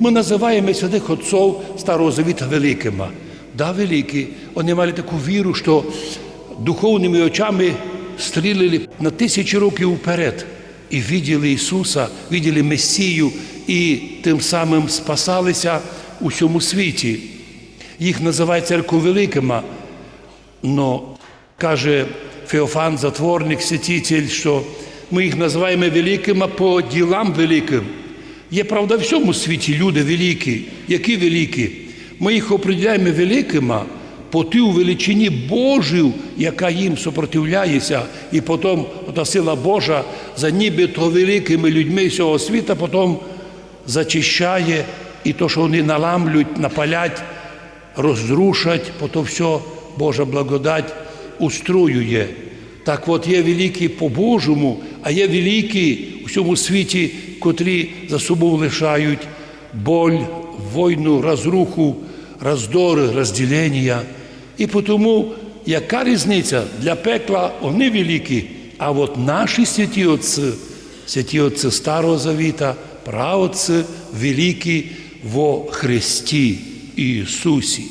Мы называем святых отцов Старого Завета великими. Да, великі. Вони мали таку віру, що духовними очами стрілили на тисячі років вперед і виділи Ісуса, виділи Месію і тим самим спасалися у всьому світі. Їх називають церкву великими. Но каже Феофан, затворник, святитель, що ми їх називаємо великими по ділам великим. Є правда в всьому світі люди великі, які великі. Ми їх определяємо великими по тій величині Божій, яка їм супротивляється, і потім та сила Божа за нібито великими людьми цього світа потім зачищає і то, що вони наламлють, напалять, розрушать, потім все Божа благодать устроює. Так от є великі по-божому, а є великі у всьому світі, котрі за собою лишають боль, війну, розруху, роздори, розділення. І тому, яка різниця для пекла, вони великі, а от наші святі отці, святі отці Старого Завіта, праотці великі во Христі Ісусі.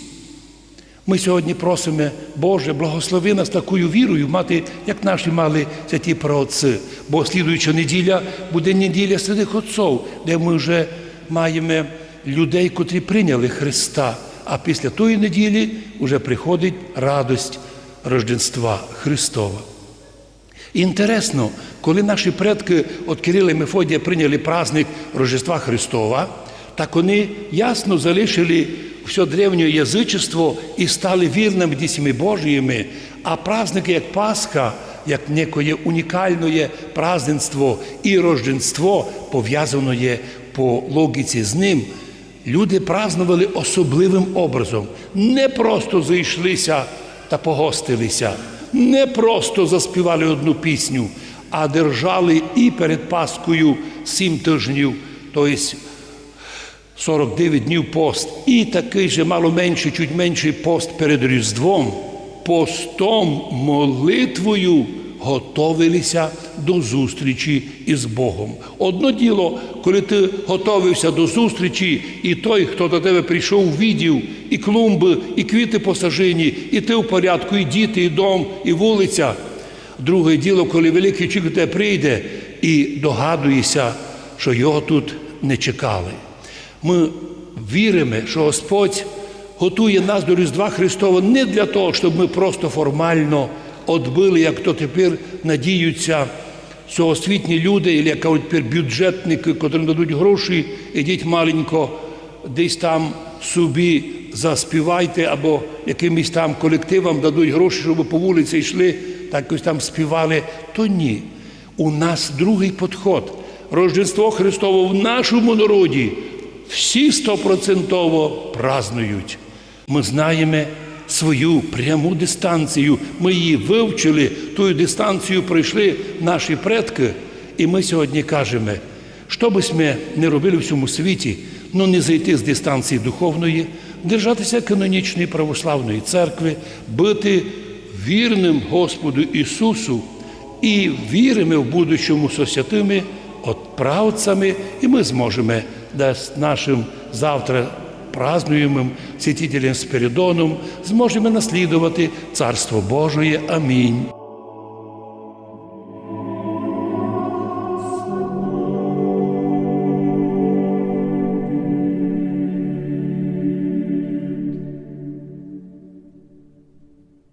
Ми сьогодні просимо, Боже, благослови нас такою вірою мати, як наші мали святі праотці. Бо слідуюча неділя буде неділя святих отців, де ми вже маємо людей, котрі прийняли Христа. А після тої неділі вже приходить радость Рождества Христова. Інтересно, коли наші предки від Кирила і Мефодія прийняли праздник Рождества Христова, так вони ясно залишили все древнє язичество і стали вірними дітьми Божіми, а праздники, як Пасха, як некоє унікальне праздненство і рожденство пов'язано є по логіці з ним. Люди празднували особливим образом, не просто зайшлися та погостилися, не просто заспівали одну пісню, а держали і перед Паскою сім тижнів, тобто 49 днів пост, і такий же мало менший, чуть менший пост перед Різдвом, постом, молитвою готовилися до зустрічі із Богом. Одно діло, коли ти готовився до зустрічі, і той, хто до тебе прийшов, відів, і клумби, і квіти посажені, і ти в порядку, і діти, і дом, і вулиця. Друге діло, коли великий чоловік до тебе прийде і догадуєшся, що його тут не чекали. Ми віримо, що Господь готує нас до Різдва Христова не для того, щоб ми просто формально відбили, як то тепер надіються всеосвітні люди, або як тепер бюджетники, котрим дадуть гроші, ідіть маленько, десь там собі заспівайте, або якимось там колективам дадуть гроші, щоб по вулиці йшли, так якось там співали. То ні. У нас другий підход. Рождество Христове в нашому народі всі стопроцентово празнують. Ми знаємо свою пряму дистанцію. Ми її вивчили, ту дистанцію пройшли наші предки. І ми сьогодні кажемо, що би ми не робили в цьому світі, ну не зайти з дистанції духовної, держатися канонічної православної церкви, бути вірним Господу Ісусу і віримо в будущому со отправцями, і ми зможемо да, нашим завтра празднуємим святителем Спиридоном, зможемо наслідувати Царство Божоє. Амінь.